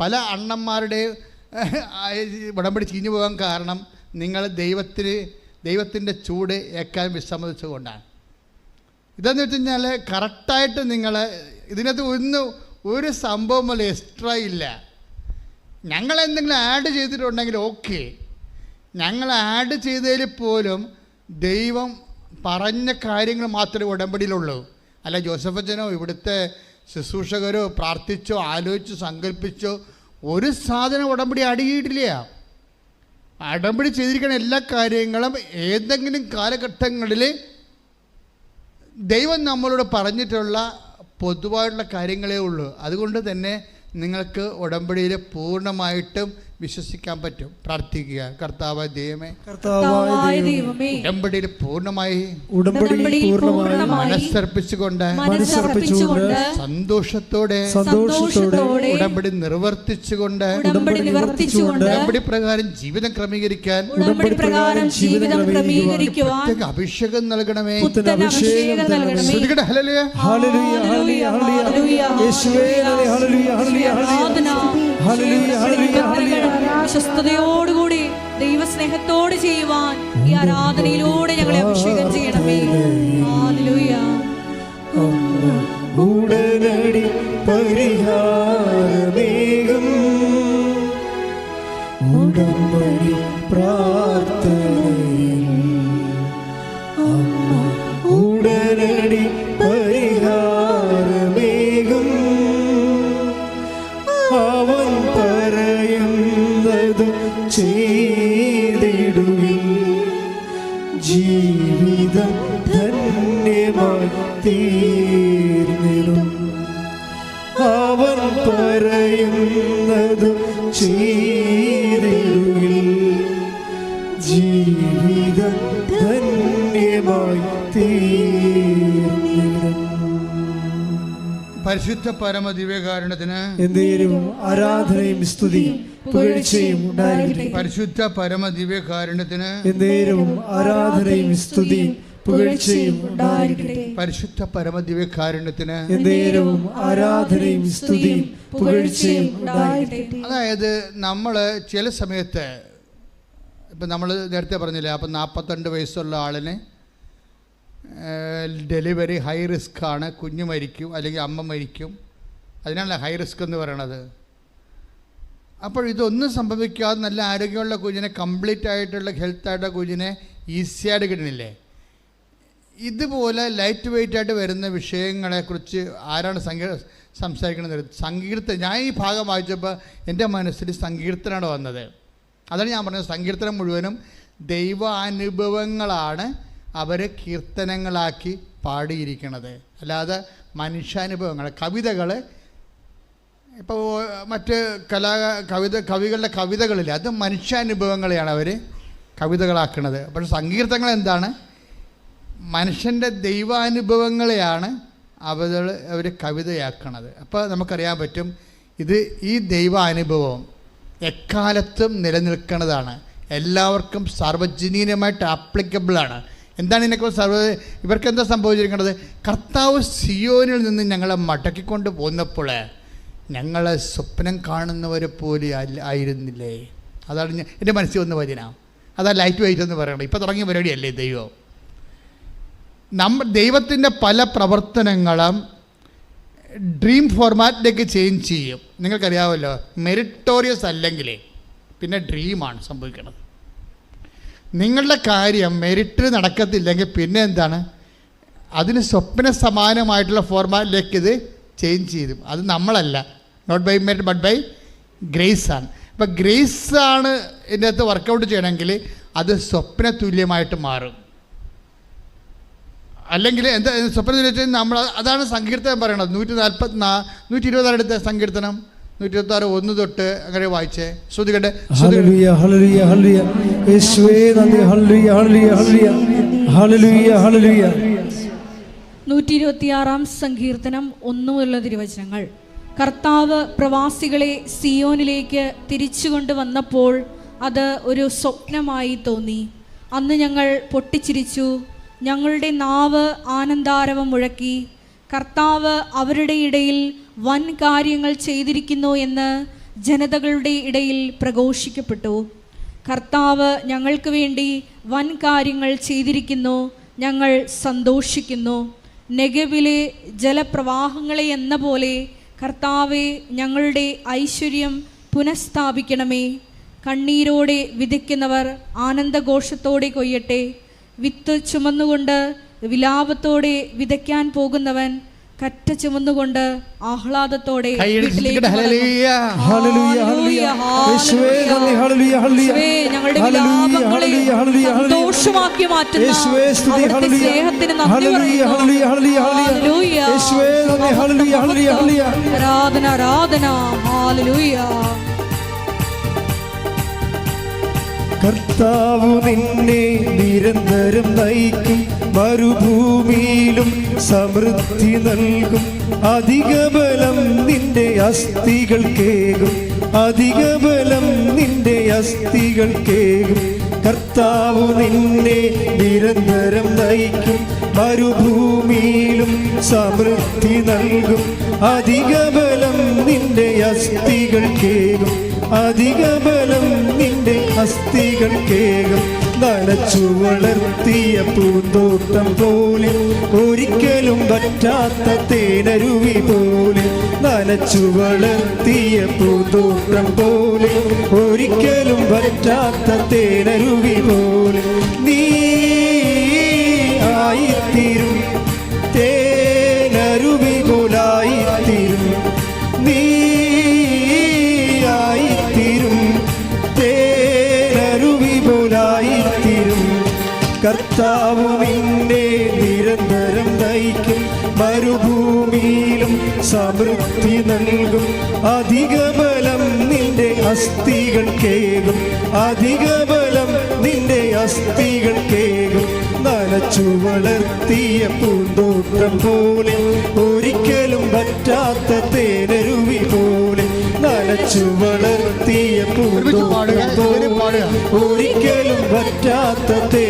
പല അണ്ണന്മാരുടെ ഉടമ്പടി ചീഞ്ഞു പോകാൻ കാരണം നിങ്ങൾ ദൈവത്തിന് ദൈവത്തിന്റെ ചൂട് ഏക്കാൻ വിസമ്മതിച്ചുകൊണ്ടാണ്. ഇതെന്ന് വെച്ച് കഴിഞ്ഞാൽ കറക്റ്റായിട്ട് നിങ്ങൾ ഇതിനകത്ത് ഒന്ന് ഒരു സംഭവം പോലെ എക്സ്ട്രാ ഇല്ല. ഞങ്ങൾ എന്തെങ്കിലും ആഡ് ചെയ്തിട്ടുണ്ടെങ്കിൽ ഓക്കെ ഞങ്ങൾ ആഡ് ചെയ്തതിൽ പോലും ദൈവം പറഞ്ഞ കാര്യങ്ങൾ മാത്രമേ ഉടമ്പടിയിലുള്ളൂ. അല്ല ജോസഫച്ചനോ ഇവിടുത്തെ ശുശ്രൂഷകരോ പ്രാർത്ഥിച്ചോ ആലോചിച്ചോ സങ്കല്പിച്ചോ ഒരു സാധനം ഉടമ്പടി അടിയിട്ടില്ല അടമ്പടി ചെയ്തിരിക്കുന്ന എല്ലാ കാര്യങ്ങളും ഏതെങ്കിലും കാലഘട്ടങ്ങളിൽ ദൈവം നമ്മളോട് പറഞ്ഞിട്ടുള്ള പൊതുവായിട്ടുള്ള കാര്യങ്ങളേ ഉള്ളൂ. അതുകൊണ്ട് തന്നെ നിങ്ങൾക്ക് ഉടമ്പടിയിൽ പൂർണമായിട്ടും വിശ്വസിക്കാൻ പറ്റും. പ്രാർത്ഥിക്കുക. കർത്താവ് ദൈവമേ കർത്താവായ ദൈവമേ ഉടമ്പടിയിൽ പൂർണമായി ഉടമ്പടിയിൽ പൂർണമായി മനസ്സർപ്പിച്ചുകൊണ്ട് മനസ്സർപ്പിച്ചുകൊണ്ട് സന്തോഷത്തോടെ സന്തോഷത്തോടെ ഉടമ്പടി നിർവർത്തിച്ചുകൊണ്ട് ഉടമ്പടി പ്രകാരം ജീവിതം ക്രമീകരിക്കാൻ ഉടമ്പടി പ്രകാരം ജീവിതം ക്രമീകരിക്കുവാൻ അഭിഷേകം നൽകണമേ. അഭിഷേകം നൽകണമേ. ശ്രുതികടെ ഹല്ലേലൂയ. Hallelujah hallelujah hallelujah. യേശുവേ നന്ദി ഹല്ലേലൂയ ഹല്ലേലൂയ. ആരാധന ഹല്ലേലൂയ ഹല്ലേലൂയ ഹല്ലേലൂയ. വിശ്വസ്തയോടുകൂടി ദൈവസ്നേഹത്തോട് ചെയ്യുവാൻ ഈ ആരാധനയിലൂടെ ഞങ്ങളെ അഭിഷേകം ചെയ്യണമേ. ഉടനടി പരിഹാരമേകും. ഉടമ്പടി പ്രാർത്ഥനയിൽ തീർന്നിടും. അവൻ പറയുന്നത് ചെയ്തിടുവിൽ ജീവിതം ധന്യമായി തീർന്നിടും. പരിശുദ്ധ പരമ ദിവ്യകാരണത്തിന് എന്തേലും ആരാധനയും സ്തുതിയും പുകഴ്ചയും പരിശുദ്ധ പരമ ദിവ്യകാരുണ്യത്തിന് എന്തേലും ആരാധനയും സ്തുതിയും പുകഴ്ചയും ഉണ്ടായിരിക്കട്ടെ. പരിശുദ്ധ പരമദിവ്യകാരുണ്യത്തിന് ആരാധനയും സ്തുതിയും പുകഴ്ചയും ഉണ്ടായിരിക്കട്ടെ. അതായത് നമ്മൾ ചില സമയത്ത് ഇപ്പം നമ്മൾ നേരത്തെ പറഞ്ഞില്ലേ അപ്പം നാൽപ്പത്തിരണ്ട് വയസ്സുള്ള ആളിനെ ഡെലിവറി ഹൈ റിസ്ക് ആണ് കുഞ്ഞ് മരിക്കും അല്ലെങ്കിൽ അമ്മ മരിക്കും. അതിനാണ് ഹൈ റിസ്ക് എന്ന് പറയണത്. അപ്പോൾ ഇതൊന്നും സംഭവിക്കാതെ നല്ല ആരോഗ്യമുള്ള കുഞ്ഞിനെ കംപ്ലീറ്റ് ആയിട്ടുള്ള ഹെൽത്ത് ആയിട്ടുള്ള കുഞ്ഞിനെ ഈസിയായിട്ട് കിട്ടുന്നില്ലേ ഇതുപോലെ ലൈറ്റ് വെയിറ്റ് ആയിട്ട് വരുന്ന വിഷയങ്ങളെക്കുറിച്ച് ആരാണ് സംഗീ സംസാരിക്കുന്നത്? സങ്കീർത്തന ഞാൻ ഈ ഭാഗം വായിച്ചപ്പോൾ എന്റെ മനസ്സിൽ സങ്കീർത്തനാണ് വന്നത്. അതാണ് ഞാൻ പറഞ്ഞത്. സങ്കീർത്തനം മുഴുവനും ദൈവാനുഭവങ്ങളാണ് അവരെ കീർത്തനങ്ങളാക്കി പാടിയിരിക്കുന്നത് അല്ലാതെ മനുഷ്യാനുഭവങ്ങൾ കവിതകൾ ഇപ്പോൾ മറ്റ് കലാ കവിത കവികളുടെ കവിതകളില്ല. അത് മനുഷ്യാനുഭവങ്ങളെയാണ് അവർ കവിതകളാക്കുന്നത് പക്ഷേ സങ്കീർത്തനങ്ങൾ എന്താണ്? മനുഷ്യന്റെ ദൈവാനുഭവങ്ങളെയാണ് അവർ അവർ കവിതയാക്കണത്. അപ്പോൾ നമുക്കറിയാൻ പറ്റും ഇത് ഈ ദൈവാനുഭവം എക്കാലത്തും നിലനിൽക്കുന്നതാണ് എല്ലാവർക്കും സർവജനീയമായിട്ട് ആപ്ലിക്കബിളാണ് എന്താണ് ഇതിനൊക്കെ സർവ ഇവർക്ക് എന്താ സംഭവിച്ചിരിക്കുന്നത് കർത്താവ് സിയോനിൽ നിന്ന് ഞങ്ങളെ മടക്കിക്കൊണ്ട് പോന്നപ്പോൾ ഞങ്ങളെ സ്വപ്നം കാണുന്നവരെ പോലെ ആയിരുന്നില്ലേ? അതാണ് എന്റെ മനസ്സിൽ വന്ന വചന. അതാ ലൈറ്റ് വൈറ്റ് എന്ന് പറയണം ഇപ്പോൾ തുടങ്ങിയ പരിപാടിയല്ലേ ദൈവം? നമ്മ ദൈവത്തിന്റെ പല പ്രവർത്തനങ്ങളും ഡ്രീം ഫോർമാറ്റിലേക്ക് ചേഞ്ച് ചെയ്യും. നിങ്ങൾക്കറിയാമല്ലോ മെറിറ്റോറിയസ് അല്ലെങ്കിലേ പിന്നെ ഡ്രീമാണ് സംഭവിക്കുന്നത്. നിങ്ങളുടെ കാര്യം മെറിറ്റ് നടക്കത്തില്ലെങ്കിൽ പിന്നെ എന്താണ്? അതിന് സ്വപ്ന സമാനമായിട്ടുള്ള ഫോർമാറ്റിലേക്ക് ഇത് ചേഞ്ച് ചെയ്തു. അത് നമ്മളല്ല. Not by merit but by grace ആണ്. അപ്പം ഗ്രേസ് ആണ് ഇതിന്റെ അകത്ത് വർക്കൗട്ട് ചെയ്യണമെങ്കിൽ അത് സ്വപ്ന തുല്യമായിട്ട് മാറും. അല്ലെങ്കിൽ എന്താ സ്വപ്നം വെച്ചാൽ നമ്മൾ അതാണ് സങ്കീർത്തനം പറയണത്. നൂറ്റി നാൽപ്പത്തി നാ നൂറ്റി ഇരുപതാറടുത്ത സങ്കീർത്തനം. നൂറ്റി ഇരുപത്തി ആറ് ഒന്ന് തൊട്ട് അങ്ങനെ വായിച്ചേ. ശ്രുതികട്ടെ ഹല്ലേലൂയ ഹല്ലേലൂയ ഹല്ലേലൂയ. യേശുവേ നന്ദി. ഹല്ലേലൂയ ഹല്ലേലൂയ ഹല്ലേലൂയ. ഹല്ലേലൂയ ഹല്ലേലൂയ. നൂറ്റി ഇരുപത്തിയാറാം സങ്കീർത്തനം ഒന്നു മുതലുള്ള തിരുവചനങ്ങൾ. കർത്താവ് പ്രവാസികളെ സിയോനിലേക്ക് തിരിച്ചു കൊണ്ടുവന്നപ്പോൾ അത് ഒരു സ്വപ്നമായി തോന്നി. അന്ന് ഞങ്ങൾ പൊട്ടിച്ചിരിച്ചു. ഞങ്ങളുടെ നാവ് ആനന്ദാരവം മുഴക്കി കർത്താവ് അവരുടെ ഇടയിൽ വൻ കാര്യങ്ങൾ ചെയ്തിരിക്കുന്നു എന്ന് ജനതകളുടെ ഇടയിൽ പ്രഘോഷിക്കപ്പെട്ടു. കർത്താവ് ഞങ്ങൾക്ക് വേണ്ടി വൻ കാര്യങ്ങൾ ചെയ്തിരിക്കുന്നു ഞങ്ങൾ സന്തോഷിക്കുന്നു. നെഗവിലെ ജലപ്രവാഹങ്ങളെ എന്ന പോലെ കർത്താവെ ഞങ്ങളുടെ ഐശ്വര്യം പുനഃസ്ഥാപിക്കണമേ. കണ്ണീരോടെ വിതയ്ക്കുന്നവർ ആനന്ദഘോഷത്തോടെ കൊയ്യട്ടെ. വിത്ത് ചുമന്നുകൊണ്ട് വിലാപത്തോടെ വിതയ്ക്കാൻ പോകുന്നവൻ കറ്റ ചുമന്നുകൊണ്ട് ആഹ്ലാദത്തോടെ ഞങ്ങളുടെ വിലാപങ്ങളെ. സന്തോഷമാക്കി മാറ്റുന്ന. സ്നേഹത്തിന്. കർത്താവ് നിന്നെ നിരന്തരം നയിക്കും. മരുഭൂമിയിലും സമൃദ്ധി നൽകും. അധിക ബലം നിന്റെ അസ്ഥികൾ കേകും. അധിക ബലം നിന്റെ അസ്ഥികൾ കേകും. കർത്താവ് നിന്നെ നിരന്തരം നയിക്കും. മരുഭൂമിയിലും സമൃദ്ധി നൽകും. അധിക ബലം നിന്റെ അസ്ഥികൾ കേകും. അധിക ബലം നിന്റെ അസ്ഥികൾ കേകം നടച്ചു വളർത്തിയ പൂന്തോട്ടം പോലെ ഒരിക്കലും പറ്റാത്ത തേനരുവി പോലെ നനച്ചു വളർത്തിയ പൂന്തോട്ടം പോലെ ഒരിക്കലും പറ്റാത്ത തേനരുവി പോലെ നീ ആയിത്തീരും കർത്താവ് നിന്നെ നിരന്തരം നയിക്കും മരുഭൂമിയിലും സമൃദ്ധി നൽകും. അധിക ബലം നിന്റെ അസ്ഥികൾ കേകും അധിക ബലം നിന്റെ അസ്ഥികൾ കേകും നനച്ചു വളർത്തിയ പൂന്തോട്ടം പോലെ ഒരിക്കലും പറ്റാത്ത തേനരുവി പോലെ നനച്ചു വളർത്തിയ പൂന്തോട്ടം പോലെ. ഒരിക്കലും പറ്റാത്ത തേനരുവി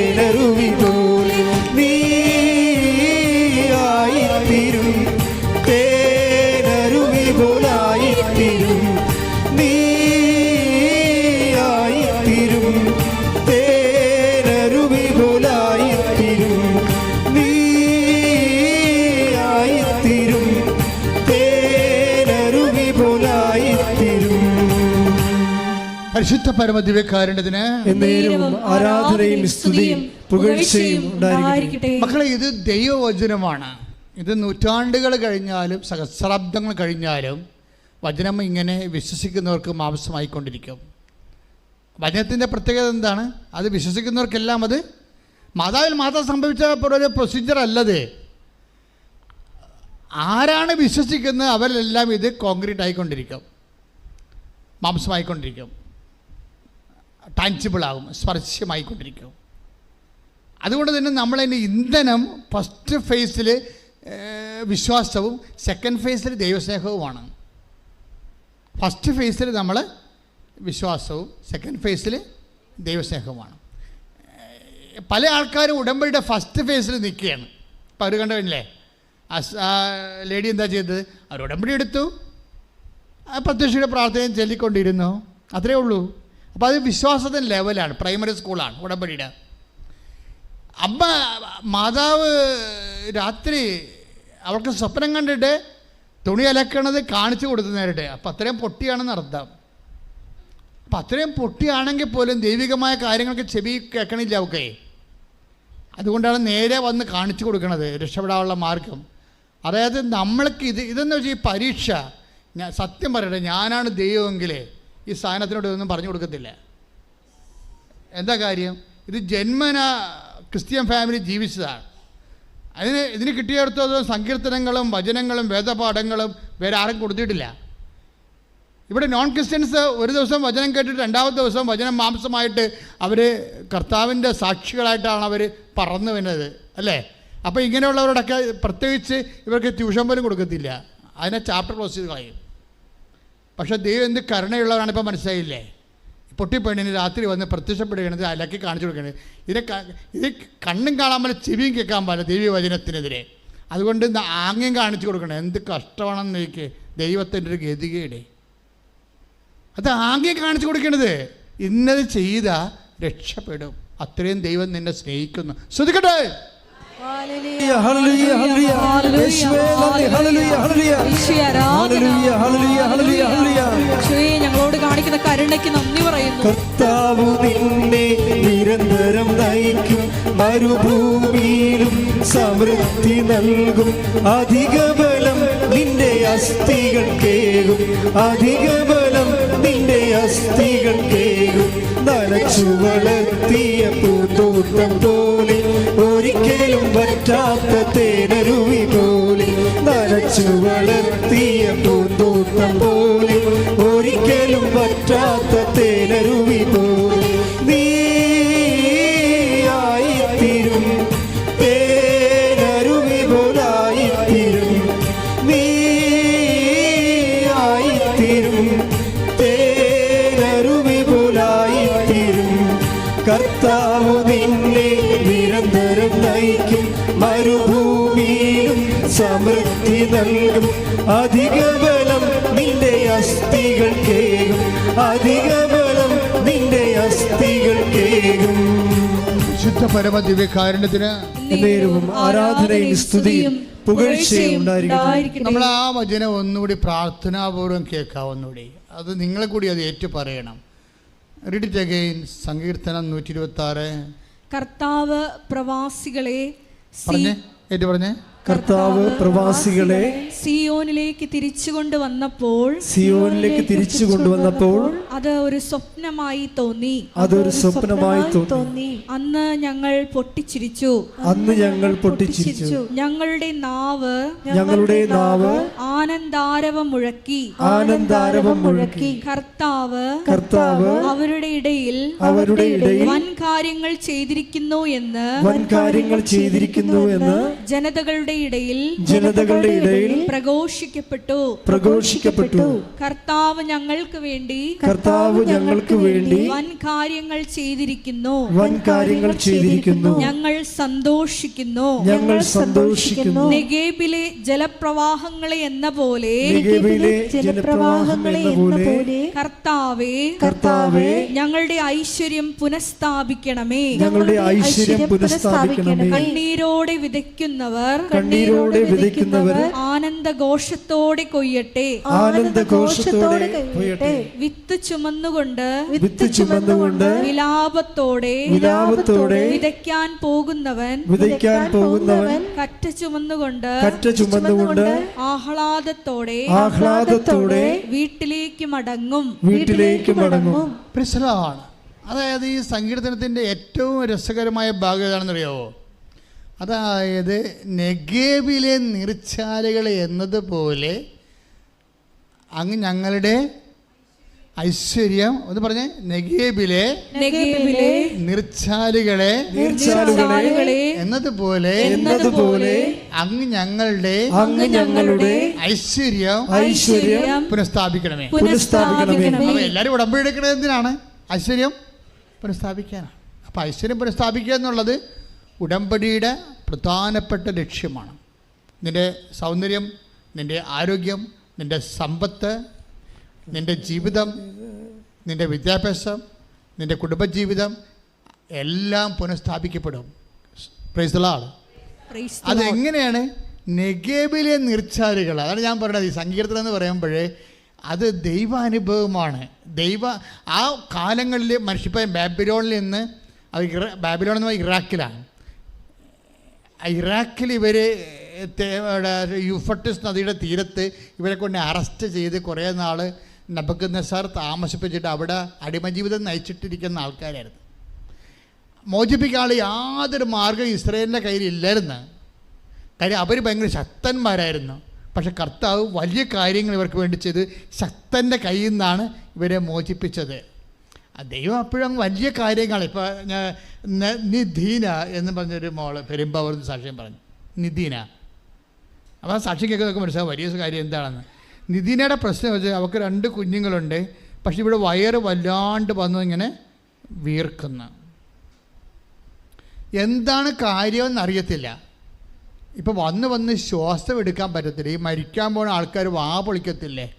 പരമദിവ്യകാരുണ്യത്തിന് എന്നേരവും ആരാധനയും സ്തുതിയും പുകഴ്ചയും ഉണ്ടായിരിക്കട്ടെ. മക്കളെ ഇത് ദൈവവചനമാണ്. ഇത് നൂറ്റാണ്ടുകൾ കഴിഞ്ഞാലും സഹസ്രാബ്ദങ്ങൾ കഴിഞ്ഞാലും വചനം ഇങ്ങനെ വിശ്വസിക്കുന്നവർക്ക് മാംസമായിക്കൊണ്ടിരിക്കും. വചനത്തിന്റെ പ്രത്യേകത എന്താണ്? അത് വിശ്വസിക്കുന്നവർക്കെല്ലാം അത് മാതാവിൽ മാത്രം സംഭവിച്ച ഒരു പ്രൊസീജിയർ അല്ലത്. ആരാണ് വിശ്വസിക്കുന്നത്? അവരെല്ലാം ഇത് കോൺക്രീറ്റ് ആയിക്കൊണ്ടിരിക്കും. മാംസമായിക്കൊണ്ടിരിക്കും. ടാൻസിബിൾ ആകും സ്പർശ്യമായിക്കൊണ്ടിരിക്കും. അതുകൊണ്ട് തന്നെ നമ്മളതിന്റെ ഇന്ധനം ഫസ്റ്റ് ഫേസിൽ വിശ്വാസവും സെക്കൻഡ് ഫേസിൽ ദൈവസ്നേഹവുമാണ്. ഫസ്റ്റ് ഫേസിൽ നമ്മൾ വിശ്വാസവും സെക്കൻഡ് ഫേസിൽ ദൈവസ്നേഹവുമാണ്. പല ആൾക്കാരും ഉടമ്പടിയുടെ ഫസ്റ്റ് ഫേസിൽ നിൽക്കുകയാണ്. ഇപ്പം അവർ കണ്ടല്ലേ ആ ലേഡി എന്താ ചെയ്തത്? അവർ ഉടമ്പടി എടുത്തു. പ്രത്യക്ഷയുടെ പ്രാർത്ഥനയും ചൊല്ലിക്കൊണ്ടിരുന്നു. അത്രേ ഉള്ളൂ. അപ്പോൾ അത് വിശ്വാസത്തിന്റെ ലെവലാണ് പ്രൈമറി സ്കൂളാണ് ഉടമ്പടിയുടെ. അമ്മ മാതാവ് രാത്രി അവൾക്ക് സ്വപ്നം കണ്ടിട്ട് തുണി അലക്കണത് കാണിച്ചു കൊടുത്തു നേരിട്ട്. അപ്പം അത്രയും പൊട്ടിയാണെന്ന് അർത്ഥം അപ്പം അത്രയും പൊട്ടിയാണെങ്കിൽ പോലും ദൈവികമായ കാര്യങ്ങൾക്ക് ചെവി കേൾക്കണില്ല അവക്കെ അതുകൊണ്ടാണ് നേരെ വന്ന് കാണിച്ചു കൊടുക്കണത് രക്ഷപ്പെടാനുള്ള മാർഗം. അതായത് നമ്മൾക്ക് ഇത് ഇതെന്ന് വെച്ചാൽ ഈ പരീക്ഷ ഞാൻ സത്യം പറയട്ടെ ഞാനാണ് ദൈവമെങ്കിൽ ഈ സാധനത്തിനോട് ഇതൊന്നും പറഞ്ഞു കൊടുക്കത്തില്ല. എന്താ കാര്യം? ഇത് ജന്മന ക്രിസ്ത്യൻ ഫാമിലി ജീവിച്ചതാണ്. അതിന് ഇതിന് കിട്ടിയെടുത്തത് സങ്കീർത്തനങ്ങളും വചനങ്ങളും വേദപാഠങ്ങളും വേറെ ആരും കൊടുത്തിട്ടില്ല. ഇവിടെ നോൺ ക്രിസ്ത്യൻസ് ഒരു ദിവസം വചനം കേട്ടിട്ട് രണ്ടാമത്തെ ദിവസം വചനം മാംസമായിട്ട് അവർ കർത്താവിന്റെ സാക്ഷികളായിട്ടാണ് അവർ പറന്നു വരുന്നത് അല്ലേ? അപ്പോൾ ഇങ്ങനെയുള്ളവരോടൊക്കെ പ്രത്യേകിച്ച് ഇവർക്ക് ട്യൂഷൻ പോലും കൊടുക്കത്തില്ല. അതിനെ ചാപ്റ്റർ ക്ലോസ് ചെയ്ത് കളയും. പക്ഷേ ദൈവം എന്ത് കരുണയുള്ളവരാണ് ഇപ്പോൾ മനസ്സിലായില്ലേ? പൊട്ടിപ്പെണ്ണിന് രാത്രി വന്ന് പ്രത്യക്ഷപ്പെടുകയാണ് അലക്കി കാണിച്ചു കൊടുക്കണത് ഇതിനെ ഇത് കണ്ണും കാണാൻ പോലെ ചെവിയും കേൾക്കാൻ പാടില്ല ദൈവവചനത്തിനെതിരെ. അതുകൊണ്ട് ആംഗ്യം കാണിച്ചു കൊടുക്കണം. എന്ത് കഷ്ടമാണെന്ന് നോക്കി ദൈവത്തിന്റെ ഒരു ഗതികയുടെ അത് ആംഗ്യം കാണിച്ചു കൊടുക്കണത്. ഇന്നത് ചെയ്താൽ രക്ഷപ്പെടും. അത്രയും ദൈവം നിന്നെ സ്നേഹിക്കുന്നു. ശ്രദ്ധിക്കട്ടെ? ഞങ്ങളോട് കാണിക്കുന്ന കരുണയ്ക്ക് നന്ദി പറയുന്നു. കർത്താവ് നിന്നെ നിരന്തരം നയിക്കും. മരുഭൂമിയിലും സമൃദ്ധി നൽകും. അധിക ബലം നിന്റെ അസ്ഥികൾ കേകും. അധിക ബലം നിന്റെ അസ്ഥികൾ കേകും നനച്ചു വളർത്തിയ പൂന്തോട്ടം പോലെ ഒരിക്കലും പറ്റാത്ത തേനരുവി പോലെ. നനച്ചു വളർത്തിയ പൂന്തോട്ടം പോലെ ഒരിക്കലും പറ്റാത്ത തേനരുവി പോലെ. കർത്താവ് നിന്നെ നിരന്തരം നയിക്കും. മരുഭൂമിയിലും സമൃദ്ധി നൽകും. അധിക ബലം നിന്റെ അസ്ഥികൾ കേകും. അധിക ബലം നിന്റെ അസ്ഥികൾ കേകും. ശുദ്ധ പരമ ദിവ്യകാരുണ്യത്തിന് ആരാധനയും സ്തുതിയും. നമ്മൾ ആ വചനം ഒന്നുകൂടി പ്രാർത്ഥനാപൂർവം കേൾക്കാം ഒന്നുകൂടി. അത് നിങ്ങളെ കൂടി അത് ഏറ്റു പറയണം. റീഡിറ്റ് അഗൈൻ സങ്കീർത്തനം നൂറ്റി ഇരുപത്തി ആറ് കർത്താവ് പ്രവാസികളെ പറഞ്ഞേ ഏറ്റു പറഞ്ഞേ? കർത്താവ് പ്രവാസികളെ സിയോനിലേക്ക് തിരിച്ചു കൊണ്ടുവന്നപ്പോൾ സിയോനിലേക്ക് തിരിച്ചു കൊണ്ടുവന്നപ്പോൾ അത് ഒരു സ്വപ്നമായി തോന്നി. അതൊരു സ്വപ്നമായി തോന്നി. അന്ന് ഞങ്ങൾ പൊട്ടിച്ചിരിച്ചു. അന്ന് ഞങ്ങൾ പൊട്ടിച്ചിരിച്ചു. ഞങ്ങളുടെ നാവ് ഞങ്ങളുടെ നാവ് ആനന്ദാരവം മുഴക്കി. ആനന്ദാരവം മുഴക്കി. കർത്താവ് കർത്താവ് അവരുടെ ഇടയിൽ അവരുടെ ഇടയിൽ വൻ കാര്യങ്ങൾ ചെയ്തിരിക്കുന്നു എന്ന് വൻ കാര്യങ്ങൾ ചെയ്തിരിക്കുന്നു എന്ന് ജനതകളുടെ ഇടയിൽ ജനതകളുടെ ഇടയിൽ പ്രഘോഷിക്കപ്പെട്ടു. പ്രഘോഷിക്കപ്പെട്ടു. കർത്താവ് ഞങ്ങൾക്ക് വേണ്ടി കർത്താവ് ഞങ്ങൾക്ക് വേണ്ടി വൻ കാര്യങ്ങൾ ചെയ്തിരിക്കുന്നു. വൻ കാര്യങ്ങൾ ചെയ്തിരിക്കുന്നു. ഞങ്ങൾ സന്തോഷിക്കുന്നു. ഞങ്ങൾ സന്തോഷിക്കുന്നു. നെഗേബിലെ ജലപ്രവാഹങ്ങളെ എന്ന പോലെ ജലപ്രവാഹങ്ങളെ എന്ന പോലെ കർത്താവേ കർത്താവേ ഞങ്ങളുടെ ഐശ്വര്യം പുനഃസ്ഥാപിക്കണമേ. ഞങ്ങളുടെ ഐശ്വര്യം പുനഃസ്ഥാപിക്കണമേ. കണ്ണീരോടെ വിതയ്ക്കുന്നവർ കണ്ണീരോടെ വിതയ്ക്കുന്നവർ ആനന്ദഘോഷത്തോടെ കൊയ്യട്ടെ. ആനന്ദഘോഷത്തോടെ കൊയ്യട്ടെ. വിത്ത് ചുമന്നുകൊണ്ട് വിത്ത് ചുമന്നുകൊണ്ട് വിലാപത്തോടെ വിലാപത്തോടെ വിതയ്ക്കാൻ പോകുന്നവൻ വിതയ്ക്കാൻ പോകുന്നവൻ കറ്റ ചുമന്നുകൊണ്ട് കറ്റ ചുമന്നുകൊണ്ട് ആഹ്ലാദത്തോടെ ആഹ്ലാദത്തോടെ വീട്ടിലേക്ക് മടങ്ങും. വീട്ടിലേക്ക് മടങ്ങും. അതായത് ഈ സങ്കീർത്തനത്തിന്റെ ഏറ്റവും രസകരമായ ഭാഗം ഏതാണെന്നറിയാവോ? അതായത് നെഗേബിലെ നിർച്ചാലുകൾ എന്നതുപോലെ അങ്ങ് ഞങ്ങളുടെ ഐശ്വര്യം ഒന്ന് പറഞ്ഞേ നെഗേബിലെ നിർച്ചാലുകളെ എന്നതുപോലെ എന്നതുപോലെ അങ്ങ് ഞങ്ങളുടെ അങ്ങ് ഞങ്ങളുടെ ഐശ്വര്യം ഐശ്വര്യം പുനഃസ്ഥാപിക്കണമേ. പുനഃസ്ഥാപിക്കണമേ. എല്ലാരും ഉടമ്പടി എടുക്കുന്നത് എന്തിനാണ്? ഐശ്വര്യം പുനഃസ്ഥാപിക്കാനാണ്. അപ്പൊ ഐശ്വര്യം പുനഃസ്ഥാപിക്കുക എന്നുള്ളത് ഉടമ്പടിയുടെ പ്രധാനപ്പെട്ട ലക്ഷ്യമാണ്. നിന്റെ സൗന്ദര്യം നിന്റെ ആരോഗ്യം നിന്റെ സമ്പത്ത് നിന്റെ ജീവിതം നിന്റെ വിദ്യാഭ്യാസം നിന്റെ കുടുംബജീവിതം എല്ലാം പുനഃസ്ഥാപിക്കപ്പെടും. പ്രൈസലാണ്. അതെങ്ങനെയാണ്? നെഗേബിലെ നിർച്ചാലുകൾ അതാണ് ഞാൻ പറയുന്നത് ഈ സങ്കീർത്തനം എന്ന് പറയുമ്പോഴേ അത് ദൈവാനുഭവമാണ്. ദൈവ ആ കാലങ്ങളിൽ മനുഷ്യപ്പം ബാബിലോണിൽ നിന്ന് അത് ബാബിലോൺ എന്ന് പറഞ്ഞാൽ ഇറാഖിലാണ്. ഇറാഖിൽ ഇവർ യുഫട്ടിസ് നദിയുടെ തീരത്ത് ഇവരെ കൊണ്ട് അറസ്റ്റ് ചെയ്ത് കുറേ നാൾ നബക്ക് നസാർ താമസിപ്പിച്ചിട്ട് അവിടെ അടിമജീവിതം നയിച്ചിട്ടിരിക്കുന്ന ആൾക്കാരായിരുന്നു. മോചിപ്പിക്കാനുള്ള യാതൊരു മാർഗം ഇസ്രയേലിന്റെ കയ്യിൽ ഇല്ലായിരുന്നു കാര്യം അവർ ഭയങ്കര ശക്തന്മാരായിരുന്നു. പക്ഷെ കർത്താവ് വലിയ കാര്യങ്ങൾ ഇവർക്ക് വേണ്ടി ചെയ്ത് ശക്തന്റെ കയ്യിൽ നിന്നാണ് ഇവരെ മോചിപ്പിച്ചത്. ദൈവം അപ്പോഴും വലിയ കാര്യങ്ങൾ ഇപ്പോൾ നിധീന എന്ന് പറഞ്ഞൊരു മോൾ പെരുമ്പാവൂർന്ന് സാക്ഷ്യം പറഞ്ഞു. നിധീന. അപ്പോൾ ആ സാക്ഷിക്കൊക്കെ കേൾക്കുന്നതൊക്കെ മനസ്സിലാവും വലിയ കാര്യം എന്താണെന്ന്. നിധീനയുടെ പ്രശ്നം വെച്ചാൽ അവൾക്ക് രണ്ട് കുഞ്ഞുങ്ങളുണ്ട്. പക്ഷെ ഇവിടെ വയറ് വല്ലാണ്ട് വന്നു ഇങ്ങനെ വീർക്കുന്നു. എന്താണ് കാര്യമെന്ന് അറിയത്തില്ല. ഇപ്പോൾ വന്ന് വന്ന് ശ്വാസം എടുക്കാൻ പറ്റത്തില്ല. ഈ മരിക്കാൻ പോകുന്ന ആൾക്കാർ വാ പൊളിക്കത്തില്ലേ?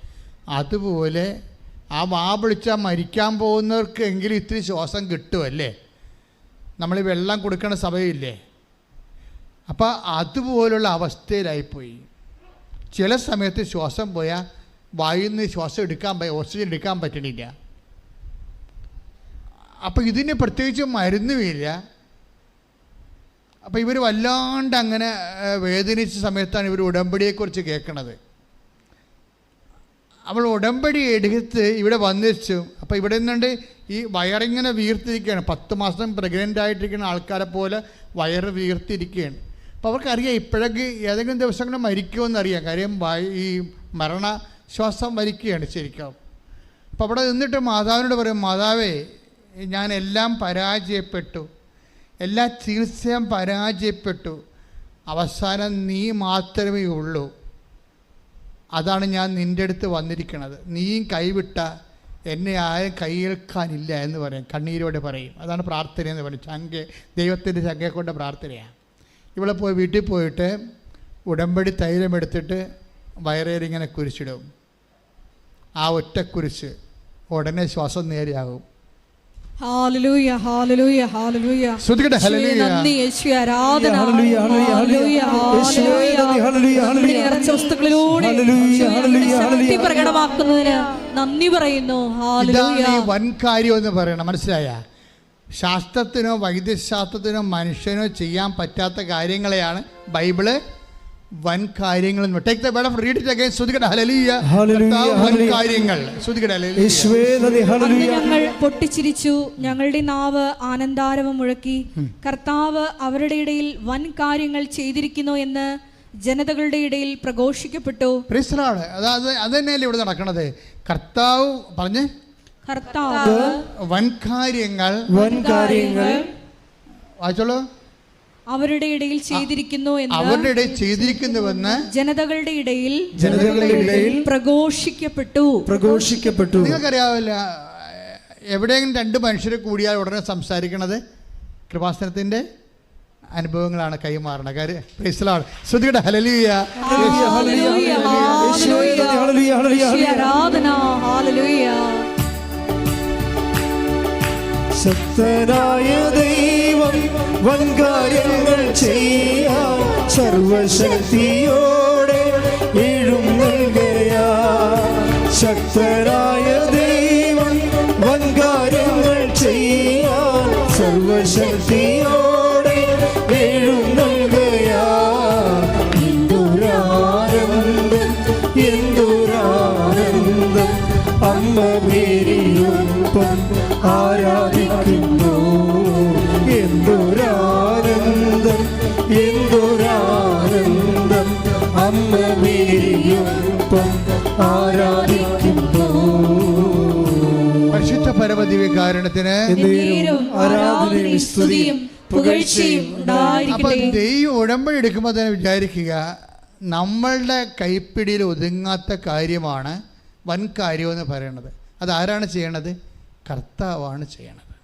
അതുപോലെ ആ വാ വിളിച്ചാൽ മരിക്കാൻ പോകുന്നവർക്ക് എങ്കിലും ഇത്തിരി ശ്വാസം കിട്ടുമല്ലേ നമ്മൾ വെള്ളം കൊടുക്കണ സമയമില്ലേ? അപ്പോൾ അതുപോലുള്ള അവസ്ഥയിലായിപ്പോയി. ചില സമയത്ത് ശ്വാസം പോയാൽ വായിൽ നിന്ന് ശ്വാസം എടുക്കാൻ ഓക്സിജൻ എടുക്കാൻ പറ്റണില്ല. അപ്പോൾ ഇതിന് പ്രത്യേകിച്ച് മരുന്നുമില്ല അപ്പോൾ ഇവർ വല്ലാണ്ട് അങ്ങനെ വേദനിച്ച സമയത്താണ് ഇവർ ഉടമ്പടിയെക്കുറിച്ച് കേൾക്കണത് അവൾ ഉടമ്പടി എടുത്ത് ഇവിടെ വന്നിച്ചു അപ്പോൾ ഇവിടെ നിന്നുണ്ട് ഈ വയറിങ്ങനെ വീർത്തിരിക്കുകയാണ്. പത്ത് മാസം പ്രഗ്നന്റ് ആയിട്ടിരിക്കുന്ന ആൾക്കാരെ പോലെ വയറ് വീർത്തിരിക്കുകയാണ്. അപ്പോൾ അവർക്കറിയാം ഇപ്പോഴൊക്കെ ഏതെങ്കിലും ദിവസങ്ങളിൽ മരിക്കുമെന്നറിയാം. കാര്യം ഈ മരണ ശ്വാസം മരിക്കുകയാണ് ശരിക്കും. അപ്പോൾ അവിടെ നിന്നിട്ട് മാതാവിനോട് പറയും മാതാവേ ഞാൻ എല്ലാം പരാജയപ്പെട്ടു. എല്ലാ ചികിത്സയും പരാജയപ്പെട്ടു. അവസാനം നീ മാത്രമേ ഉള്ളൂ. അതാണ് ഞാൻ നിന്റെ അടുത്ത് വന്നിരിക്കുന്നത് നീയും കൈവിട്ട എന്നെ ആരും കൈയേൽക്കാനില്ല എന്ന് പറയും. കണ്ണീരോടെ പറയും. അതാണ് പ്രാർത്ഥന എന്ന് പറയും ചങ്ക ദൈവത്തിന്റെ ചങ്കയെ കൊണ്ട് പ്രാർത്ഥനയാണ്. ഇവിടെ പോയി വീട്ടിൽ പോയിട്ട് ഉടമ്പടി തൈലം എടുത്തിട്ട് വയറേലിങ്ങനെ കുരിച്ചിടും ആ ഒറ്റ കുരിശ് ഉടനെ ശ്വാസം നേരെയാകും. പ്രകടമാക്കുന്നതിന് നന്ദി പറയുന്നു. എന്ന് പറയണം. മനസ്സിലായ? ശാസ്ത്രത്തിനോ വൈദ്യശാസ്ത്രത്തിനോ മനുഷ്യനോ ചെയ്യാൻ പറ്റാത്ത കാര്യങ്ങളെയാണ് ബൈബിൾ വൻ കാര്യങ്ങൾ take the word of read it again hallelujah ഹല്ലേലൂയ, കർത്താവ് വൻ കാര്യങ്ങൾ. ഹല്ലേലൂയ യേശുവേ നന്ദി ഹല്ലേലൂയ ഞങ്ങൾ പൊട്ടിച്ചിരിച്ചു ഞങ്ങളുടെ നാവ് ആനന്ദാരവം മുഴക്കി. കർത്താവ് അവരുടെ ഇടയിൽ വൻ കാര്യങ്ങൾ ചെയ്തിരിക്കുന്നു എന്ന് ജനതകളുടെ ഇടയിൽ പ്രഘോഷിക്കപ്പെട്ടു. പ്രീസ്തലാണ് അതായത് അത് തന്നെയല്ലേ ഇവിടെ നടക്കണത്? കർത്താവ് പറഞ്ഞ്? കർത്താവ് വൻ കാര്യങ്ങൾ വൻ കാര്യങ്ങൾ വായിച്ചോളൂ. അവരുടെ ഇടയിൽ ചെയ്തിരിക്കുന്നു എന്ന് അവരുടെ ഇടയിൽ ചെയ്തിരിക്കുന്നുവെന്ന് ജനതകളുടെ ഇടയിൽ ജനതകളുടെ ഇടയിൽ പ്രഘോഷിക്കപ്പെട്ടു. പ്രഘോഷിക്കപ്പെട്ടു. നിങ്ങൾക്കറിയാവില്ല എവിടെയെങ്കിലും രണ്ട് മനുഷ്യർ കൂടിയാൽ ഉടനെ സംസാരിക്കണത് കൃപാസനത്തിന്റെ അനുഭവങ്ങളാണ് കൈമാറണ കാര്യം ശ്രുതിയുടെ ഹാലലൂയ ശക്തനായ ദൈവം വൻകാര്യങ്ങൾ ചെയ്യാൻ സർവശക്തിയോടെ എഴുന്നള്ളുകയാ ശക്തരായ ദൈവം വൻകാര്യങ്ങൾ ചെയ്യാൻ സർവശക്തിയോടെ ആരാധിക്കുന്നു. പരിശുദ്ധ പരമദിവ്യകാരണത്തിന് ആരാധനയും സ്തുതിയും പുകഴ്ചയും അപ്പൊ ദൈവം ഉടമ്പടി എടുക്കുമ്പോൾ തന്നെ വിചാരിക്കുക നമ്മളുടെ കൈപ്പിടിയിൽ ഒതുങ്ങാത്ത കാര്യമാണ് വൻ കാര്യമെന്ന് പറയണത്. അതാരാണ് ചെയ്യണത്? കർത്താവാണ് ചെയ്യണത്.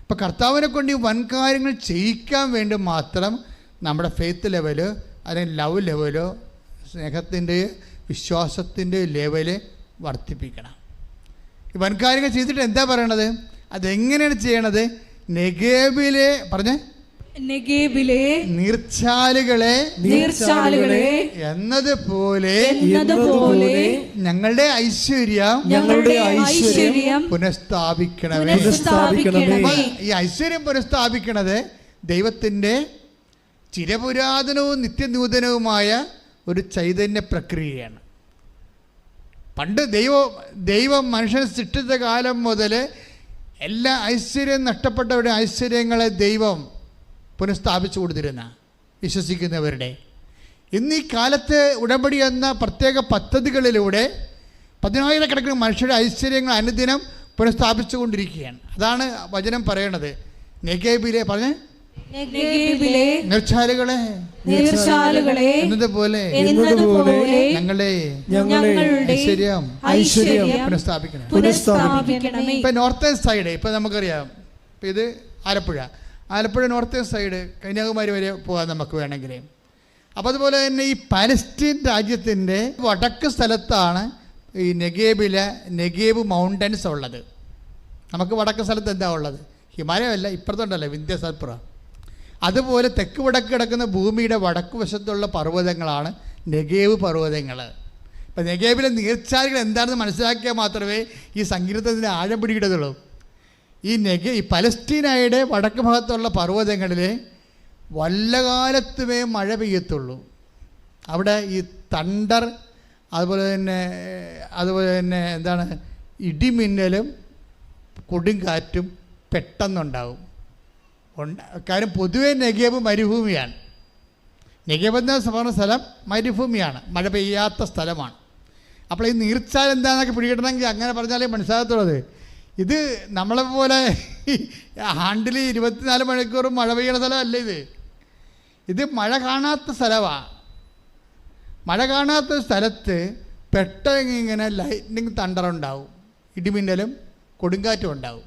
അപ്പം കർത്താവിനെ കൊണ്ട് ഈ വൻ കാര്യങ്ങൾ ചെയ്യിക്കാൻ വേണ്ടി മാത്രം നമ്മുടെ ഫെയ്ത്ത് ലെവൽ അല്ലെങ്കിൽ ലവ് ലെവലോ സ്നേഹത്തിന്റെ വിശ്വാസത്തിന്റെ ലെവൽ വർദ്ധിപ്പിക്കണം. ഈ വൻകാര്യങ്ങൾ ചെയ്തിട്ട് എന്താ പറയണത്? അതെങ്ങനെയാണ് ചെയ്യണത്? നെഗേബിലെ പറഞ്ഞേ? നെഗേബിലെ നീർച്ചാലുകളെ നീർച്ചാലുകളെ എന്നതുപോലെ എന്നതുപോലെ ഞങ്ങളുടെ ഐശ്വര്യം ഞങ്ങളുടെ ഐശ്വര്യം പുനഃസ്ഥാപിക്കണമേ. പുനഃസ്ഥാപിക്കണമേ. ഈ ഐശ്വര്യം പുനഃസ്ഥാപിക്കണത് ദൈവത്തിന്റെ ചിരപുരാതനവും നിത്യനൂതനവുമായ ഒരു ചൈതന്യ പ്രക്രിയയാണ്. പണ്ട് ദൈവം ദൈവം മനുഷ്യനെ സൃഷ്ടിച്ച കാലം മുതൽ എല്ലാ ഐശ്വര്യം നഷ്ടപ്പെട്ടവരുടെ ഐശ്വര്യങ്ങളെ ദൈവം പുനഃസ്ഥാപിച്ചു കൊടുത്തിരുന്ന വിശ്വസിക്കുന്നവരുടെ. ഇന്ന് ഈ കാലത്ത് ഉടമ്പടി എന്ന പ്രത്യേക പദ്ധതികളിലൂടെ പതിനായിരക്കണക്കിന് മനുഷ്യരുടെ ഐശ്വര്യങ്ങൾ അനുദിനം പുനഃസ്ഥാപിച്ചു കൊണ്ടിരിക്കുകയാണ്. അതാണ് വചനം പറയണത്. നെഗേബിലെ പറഞ്ഞ? നിർച്ചാലുകളെ. നീർച്ചാലുകളെ എന്നതുപോലെ എന്നതുപോലെ ഞങ്ങളെ ഞങ്ങളുടെ ഐശ്വര്യം ഐശ്വര്യം പുനഃസ്ഥാപിക്കണം പുനഃസ്ഥാപിക്കണമേ. ഇപ്പൊ നോർത്തേൺ സൈഡ് ഇപ്പൊ നമുക്കറിയാം. ഇപ്പൊ ഇത് ആലപ്പുഴ. ആലപ്പുഴ നോർത്തേൺ സൈഡ് കന്യാകുമാരി വരെ പോകാൻ നമുക്ക് വേണമെങ്കിൽ അപ്പോൾ അതുപോലെ തന്നെ ഈ പാലസ്റ്റീൻ രാജ്യത്തിന്റെ വടക്ക് സ്ഥലത്താണ് ഈ നെഗേബിലെ നെഗേബ് മൗണ്ടൻസ് ഉള്ളത്. നമുക്ക് വടക്ക് സ്ഥലത്ത് എന്താ ഉള്ളത്? ഹിമാലയമല്ല ഇപ്പുറത്തുണ്ടല്ലോ വിന്ധ്യസൽപുറ അതുപോലെ തെക്ക് വടക്ക് കിടക്കുന്ന ഭൂമിയുടെ വടക്ക് വശത്തുള്ള പർവതങ്ങളാണ് നെഗേവ് പർവതങ്ങൾ. ഇപ്പം നെഗേവിലെ നീർച്ചാലുകൾ എന്താണെന്ന് മനസ്സിലാക്കിയാൽ മാത്രമേ ഈ സങ്കീർത്തനത്തിന് ആഴം പിടിക്കിടത്തുള്ളൂ ഈ നെഗ ഈ പലസ്തീനയുടെ വടക്ക് ഭാഗത്തുള്ള പർവതങ്ങളിൽ വല്ലകാലത്തുമേ മഴ പെയ്യത്തുള്ളൂ. അവിടെ ഈ തണ്ടർ അതുപോലെ തന്നെ അതുപോലെ തന്നെ എന്താണ് ഇടിമിന്നലും കൊടുങ്കാറ്റും പെട്ടെന്നുണ്ടാവും. ഉണ്ട്. കാര്യം പൊതുവേ നെഗേബ് മരുഭൂമിയാണ്. നെഗേബ് എന്ന പറഞ്ഞ സ്ഥലം മരുഭൂമിയാണ്. മഴ പെയ്യാത്ത സ്ഥലമാണ്. അപ്പോൾ ഈ നീർച്ചാൽ എന്താണെന്നൊക്കെ പിടികിട്ടണമെങ്കിൽ അങ്ങനെ പറഞ്ഞാലേ മനസ്സിലാകത്തുള്ളത് ഇത് നമ്മളെ പോലെ ആണ്ടിൽ ഇരുപത്തിനാല് മണിക്കൂറും മഴ പെയ്യുന്ന സ്ഥലമല്ല ഇത്? ഇത് മഴ കാണാത്ത സ്ഥലമാണ് മഴ കാണാത്ത സ്ഥലത്ത് പെട്ടെന്ന് ഇങ്ങനെ ലൈറ്റ്നിങ് തണ്ടറുണ്ടാവും ഇടിമിന്നലും കൊടുങ്കാറ്റും ഉണ്ടാവും.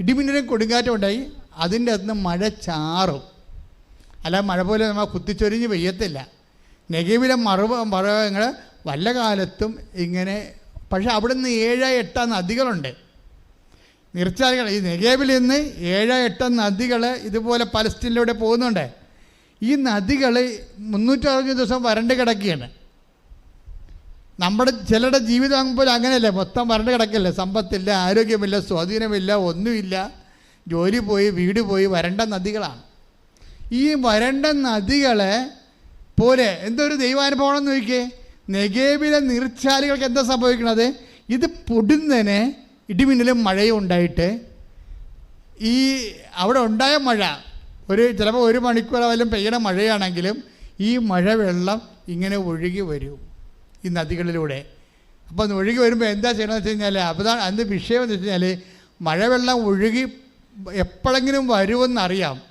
ഇടിമിന്നലും കൊടുങ്കാറ്റും ഉണ്ടായി. അതിന്റെ അകത്ത് മഴ ചാറും. അല്ല മഴ പോലെ നമ്മൾ കുത്തിച്ചൊരിഞ്ഞ് പെയ്യത്തില്ല. നെഗീവിലെ മറുപ മറുപങ്ങൾ വല്ല കാലത്തും ഇങ്ങനെ പക്ഷേ അവിടെ നിന്ന് ഏഴ് എട്ട് നദികളുണ്ട്. നിർച്ചാലുകൾ ഈ നെഗേബിൽ നിന്ന് ഏഴ് എട്ട് നദികൾ ഇതുപോലെ പലസ്തീനിലൂടെ പോകുന്നുണ്ട്. ഈ നദികൾ മുന്നൂറ്ററുപത് ദിവസം വരണ്ട് കിടക്കുകയാണ്. നമ്മുടെ ചിലരുടെ ജീവിതം പോലും അങ്ങനെയല്ലേ? മൊത്തം വരണ്ട് കിടക്കല്ലേ? സമ്പത്തില്ല ആരോഗ്യമില്ല സ്വാധീനമില്ല ഒന്നുമില്ല. ജോലി പോയി വീട് പോയി വരണ്ട നദികളാണ്. ഈ വരണ്ട നദികളെ പോലെ എന്തൊരു ദൈവാനുഭവം നോക്കിയേ നെഗേബിലെ നീർച്ചാലികൾക്ക് എന്താ സംഭവിക്കുന്നത് ഇത് പൊടുന്നതിന് ഇടിമിന്നലും മഴയും ഉണ്ടായിട്ട് ഈ അവിടെ ഉണ്ടായ മഴ ഒരു ചിലപ്പോൾ ഒരു മണിക്കൂറായാലും പെയ്യണ മഴയാണെങ്കിലും ഈ മഴ വെള്ളം ഇങ്ങനെ ഒഴുകി വരും ഈ നദികളിലൂടെ. അപ്പോൾ ഒഴുകി വരുമ്പോൾ എന്താ ചെയ്യണമെന്ന് വെച്ച് കഴിഞ്ഞാൽ അപ്പോൾ അതിന്റെ വിഷയം എന്ന് വെച്ച് കഴിഞ്ഞാൽ മഴവെള്ളം ഒഴുകി എപ്പോഴെങ്കിലും വരുമെന്നറിയാം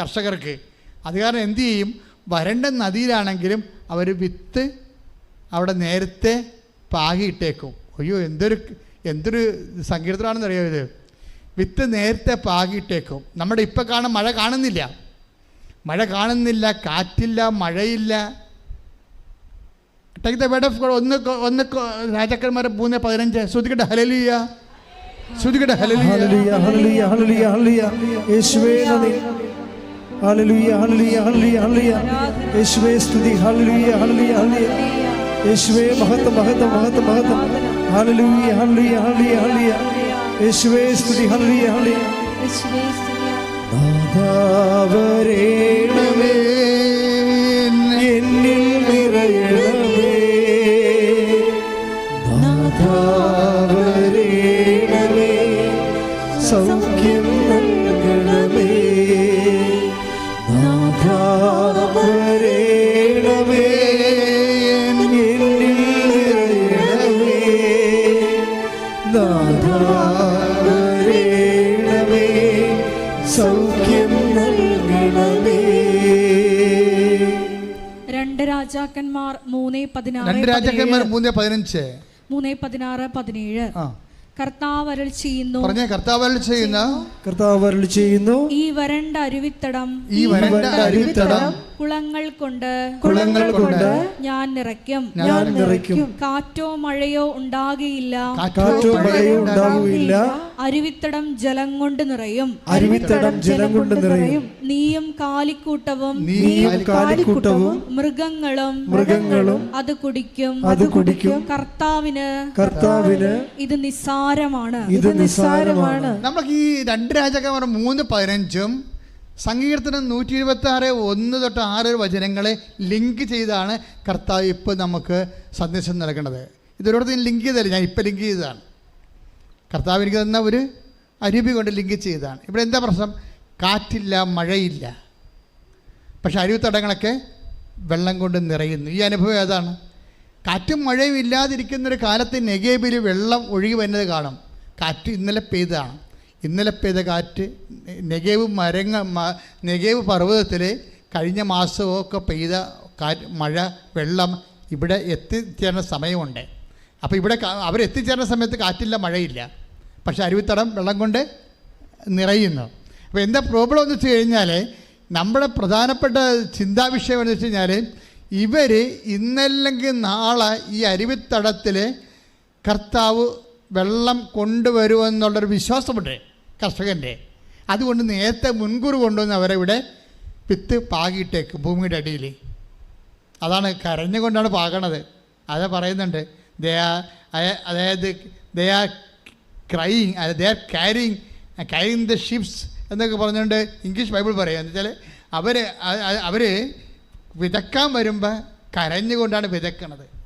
കർഷകർക്ക്. അത് കാരണം എന്തു ചെയ്യും? വരണ്ട നദിയിലാണെങ്കിലും അവർ വിത്ത് അവിടെ നേരത്തെ പാകിയിട്ടേക്കും അയ്യോ എന്തൊരു എന്തൊരു സങ്കീർത്തനാണെന്ന് അറിയാം ഇത്? വിത്ത് നേരത്തെ പാകിയിട്ടേക്കും നമ്മുടെ ഇപ്പം കാണാൻ മഴ കാണുന്നില്ല. മഴ കാണുന്നില്ല കാറ്റില്ല മഴയില്ല. ടേക്ക് ദ വേഡ് ഓഫ് ഒന്ന് ഒന്ന് രാജാക്കന്മാരെ മൂന്ന് പതിനഞ്ച്. ശ്രുതിക്കട്ടെ ഹലലിയ ശ്രുതിക്കട്ടെ ഹല്ലേലൂയ. ഹല്ലേലൂയ ഹല്ലേലൂയ ഹല്ലേലൂയ യേശുവേ നന്ദി. ഹല്ലേലൂയ ഹല്ലേലൂയ ഹല്ലേലൂയ ഹല്ലേലൂയ. യേശുവേ സ്തുതി. ഹല്ലേലൂയ ഹല്ലേലൂയ ഹല്ലേലൂയ. യേശുവേ മഹത്വം മഹത്വം മഹത്വം മഹത്വം. ഹല്ലേലൂയ ഹല്ലേലൂയ ഹല്ലേലൂയ ഹല്ലേലൂയ. യേശുവേ സ്തുതി. ഹല്ലേലൂയ ഹല്ലേലൂയ. എന്നിൽ രാജാക്കന്മാർ. മൂന്ന് പതിനഞ്ച്. മൂന്ന് പതിനാറ് പതിനേഴ്. കർത്താവ് അരുൾ ചെയ്യുന്നു. പറഞ്ഞ കർത്താവ് ചെയ്യുന്ന കർത്താവ് അരുളി ചെയ്യുന്നു. ഈ വരണ്ട അരുവിത്തടം. ഈ വരണ്ട അരുവിത്തടം. കുളങ്ങൾ കൊണ്ട് കുളങ്ങൾ കൊണ്ട് ഞാൻ നിറയ്ക്കും. ഞാൻ നിറയ്ക്കും. കാറ്റോ മഴയോ ഉണ്ടാകുകയില്ല കാറ്റോ മഴയോ ഉണ്ടാകില്ല അരുവിത്തടം ജലം കൊണ്ട് നിറയും. അരുവിത്തടം ജലം കൊണ്ട് നിറയും. നീയും കാലിക്കൂട്ടവും നീയും കാലിക്കൂട്ടവും മൃഗങ്ങളും മൃഗങ്ങളും അത് കുടിക്കും. അത് കുടിക്കും. കർത്താവിന് കർത്താവിന് ഇത് നിസ്സാരമാണ്. ഇത് നിസ്സാരമാണ്. നമുക്ക് ഈ രണ്ട് രാജാക്കന്മാർ മൂന്ന് പതിനഞ്ചും സങ്കീർത്തനം നൂറ്റി ഇരുപത്തി ആറ് ഒന്ന് തൊട്ട് ആറ് വചനങ്ങളെ ലിങ്ക് ചെയ്താണ് കർത്താവ് ഇപ്പോൾ നമുക്ക് സന്ദേശം നൽകേണ്ടത് ഇതൊരിടത്ത് ഞാൻ ലിങ്ക് ചെയ്തല്ല ഞാൻ ഇപ്പോൾ ലിങ്ക് ചെയ്തതാണ്. കർത്താവ് എനിക്ക് തന്ന ഒരു അരുവി കൊണ്ട് ലിങ്ക് ചെയ്തതാണ്. ഇവിടെ എന്താ പ്രശ്നം? കാറ്റില്ല മഴയില്ല. പക്ഷെ അരുവിത്തടങ്ങളൊക്കെ വെള്ളം കൊണ്ട് നിറയുന്നു. ഈ അനുഭവം ഏതാണ്? കാറ്റും മഴയും ഇല്ലാതിരിക്കുന്നൊരു കാലത്ത് നെഗേബിൽ വെള്ളം ഒഴുകി വരുന്നത് കാണും. കാറ്റ് ഇന്നലെ പെയ്തതാണ്. ഇന്നലെ പെയ്ത കാറ്റ് നെഗേവ് മരങ്ങ നെഗേവ് പർവതത്തിൽ കഴിഞ്ഞ മാസമൊക്കെ പെയ്ത കാറ്റ് മഴ വെള്ളം ഇവിടെ എത്തിച്ചേരുന്ന സമയമുണ്ട്. അപ്പോൾ ഇവിടെ അവർ എത്തിച്ചേരുന്ന സമയത്ത് കാറ്റില്ല മഴയില്ല. പക്ഷേ അരുവിത്തടം വെള്ളം കൊണ്ട് നിറയുന്നു. അപ്പോൾ എന്താ പ്രോബ്ലം എന്ന് വെച്ച് കഴിഞ്ഞാൽ നമ്മുടെ പ്രധാനപ്പെട്ട ചിന്താവിഷയം എന്ന് വെച്ച് കഴിഞ്ഞാൽ ഇവർ ഇന്നല്ലെങ്കിൽ നാളെ ഈ അരുവിത്തടത്തിൽ കർത്താവ് വെള്ളം കൊണ്ടുവരുമെന്നുള്ളൊരു വിശ്വാസമുണ്ട് കർഷകന്റെ. അതുകൊണ്ട് നേരത്തെ മുൻകൂർ കൊണ്ടുവന്ന് അവരെ വിത്ത് പാകിയിട്ടേക്ക് ഭൂമിയുടെ അടിയിൽ. അതാണ് കരഞ്ഞുകൊണ്ടാണ് പാകണത്. അത് പറയുന്നുണ്ട് ദേ അതായത് they are crying they are carrying carrying the ships എന്നൊക്കെ പറഞ്ഞുകൊണ്ട് ഇംഗ്ലീഷ് ബൈബിൾ പറയുക. എന്ന് വെച്ചാൽ അവർ അവർ വിതക്കാൻ വരുമ്പോൾ കരഞ്ഞുകൊണ്ടാണ് വിതക്കണത്.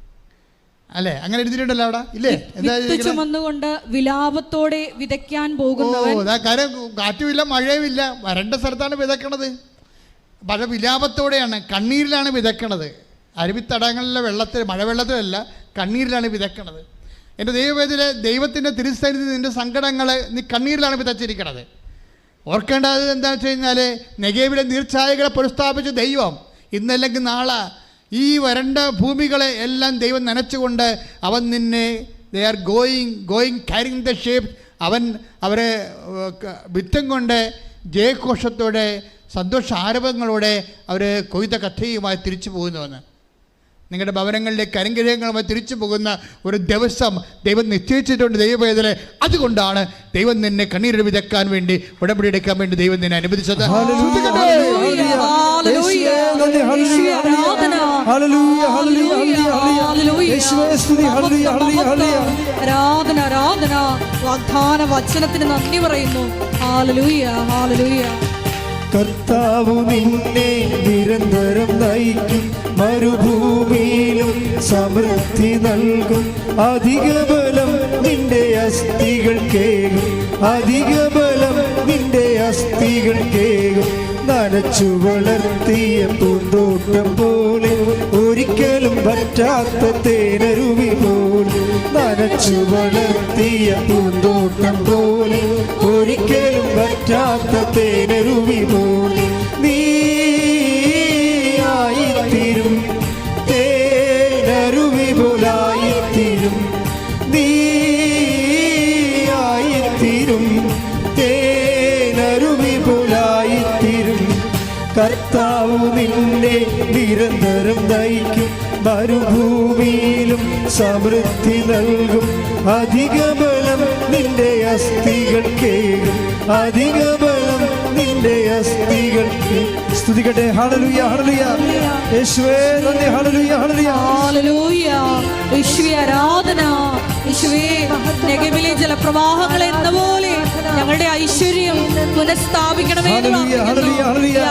അല്ലേ? അങ്ങനെ എഴുതിയിട്ടുണ്ടല്ലോ അവിടെ. ഇല്ലേ? എന്താ വിത്ത്? ചുമന്നുകൊണ്ട് വിലാപത്തോടെ വിതയ്ക്കാൻ പോകുന്നു പോകുന്നവൻ അതാ കാര്യം കാറ്റുമില്ല മഴയുമില്ല. വരണ്ട സ്ഥലത്താണ് വിതക്കണത് പല വിലാപത്തോടെയാണ് കണ്ണീരിലാണ് വിതക്കണത് അരുവിത്തടങ്ങളിലെ വെള്ളത്തിൽ മഴവെള്ളത്തിലല്ല കണ്ണീരിലാണ് വിതക്കണത് എന്റെ ദൈവവേദിലെ ദൈവത്തിന്റെ തിരുസന്നിധി നിന്റെ സങ്കടങ്ങൾ നീ കണ്ണീരിലാണ് വിതച്ചിരിക്കണത്. ഓർക്കേണ്ടത് എന്താണെന്ന് വെച്ച് കഴിഞ്ഞാൽ നെഗേവിലെ നീർച്ചായകളെ പുനഃസ്ഥാപിച്ച ദൈവം ഇന്നല്ലെങ്കിൽ നാളെ ഈ വരണ്ട ഭൂമികളെ എല്ലാം ദൈവം നനച്ചുകൊണ്ട് അവൻ നിന്നെ they are going going carrying the shape അവൻ അവരെ വിത്തം കൊണ്ട് ജയഘോഷത്തോടെ സന്തോഷ ആരവങ്ങളോടെ അവർ കൊയ്ത കഥയുമായി തിരിച്ചു പോകുന്നുവെന്ന് നിങ്ങളുടെ ഭവനങ്ങളിലെ കരിങ്കരങ്ങളുമായി തിരിച്ചു പോകുന്ന ഒരു ദിവസം ദൈവം നിശ്ചയിച്ചിട്ടുണ്ട് ദൈവവേദന. അതുകൊണ്ടാണ് ദൈവം നിന്നെ കണ്ണീര് വിതക്കാൻ വേണ്ടി ഉടമ്പടി എടുക്കാൻ വേണ്ടി ദൈവം നിന്നെ അനുവദിച്ചത്. ആരാധന. ആരാധന. വാഗ്ദാന വചനത്തിന് നന്ദി പറയുന്നു. ഹാലലൂയ ഹാലലൂയ കർത്താവ് നിന്നെ നിരന്തരം നയിക്കും. മരുഭൂമിയിലും സമൃദ്ധി നൽകും. അധിക ബലം നിന്റെ അസ്ഥികൾ കേകും അധിക ബലം നിന്റെ അസ്ഥികൾ കേകും നനച്ചു വളർത്തിയ പൂന്തോട്ടം പോലെ ഒരിക്കലും പറ്റാത്ത തേനരുവി പോലെ. നനച്ചു വളർത്തിയ പൂന്തോട്ടം പോലെ ഒരിക്കലും പറ്റാത്ത തേനരുവി പോലെ. നീ നിരന്തരം നയിക്കും മരുഭൂമിയിലും സമൃദ്ധി നൽകും. അധികബലം നിന്റെ അസ്ഥികൾ കേകും അധിക ബലം നിന്റെ അസ്ഥികൾ സ്തുതിക്കട്ടെ. ഹളലുയ ഹളലുയ യേശുവേ നന്ദി. ഹളലുയ ഹളലുയ ഹാലലൂയ യേശുവേ ആരാധന. യേശുവേ നഗമിലെ ജലപ്രവാഹങ്ങൾ എന്ന പോലെ ഞങ്ങളുടെ ഐശ്വര്യം പുനഃസ്ഥാപിക്കണമേ.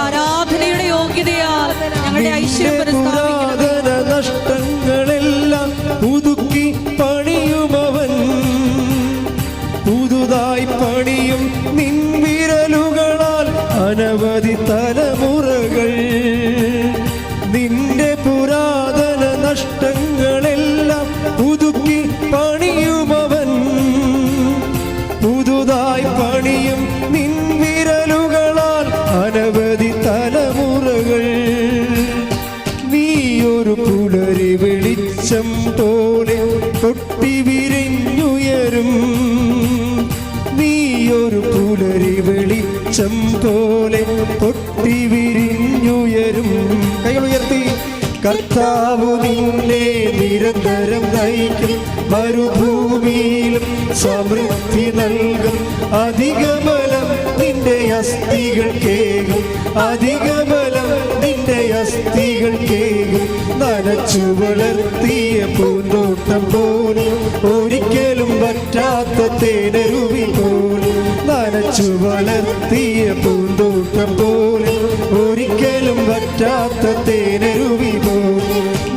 ആരാധനയുടെ യോഗ്യതയാൽ ഞങ്ങളുടെ ഐശ്വര്യം പുനഃസ്ഥാപിക്കണം പുനഃസ്ഥാപിക്കണമേ. നഷ്ടങ്ങളെല്ലാം പുതുക്കി പണിയുമവൻ പുതുതായി പണിയും നിൻവിരലുകളാൽ അനവധി തലമുറകൾ നിന്റെ പുരാതന നഷ്ടങ്ങളെല്ലാം പുതുക്കി പണിയുമവൻ. പുതുതായി പണിയും നിൻവിരലുകളാൽ അനവധി തലമുറകൾ. നീയൊരു പുലരി വെളിച്ചം പോലെ പൊട്ടി വിരിഞ്ഞുയരും. നീയൊരു പുലരി വെളിച്ചം പോലെ പൊട്ടി വിരിഞ്ഞുയരും. കൈകൾ ഉയർത്തി കർത്താവ് നിന്നെ നിരന്തരം നയിക്കും. മരുഭൂമിയിലും സമൃദ്ധി നൽകും. അധികബലം നിന്റെ അസ്ഥികൾ കേകും. അധികബലം നിന്റെ അസ്ഥികൾ കേകും. നനച്ചു വളർത്തിയ പൂന്തോട്ടം പോലെ ഒരിക്കലും പറ്റാത്ത തേനരുവി നനച്ചു വളർത്തിയ പൂന്തോട്ടം പോലെ ഒരിക്കലും പറ്റാത്ത തേനരുവി പോലെ.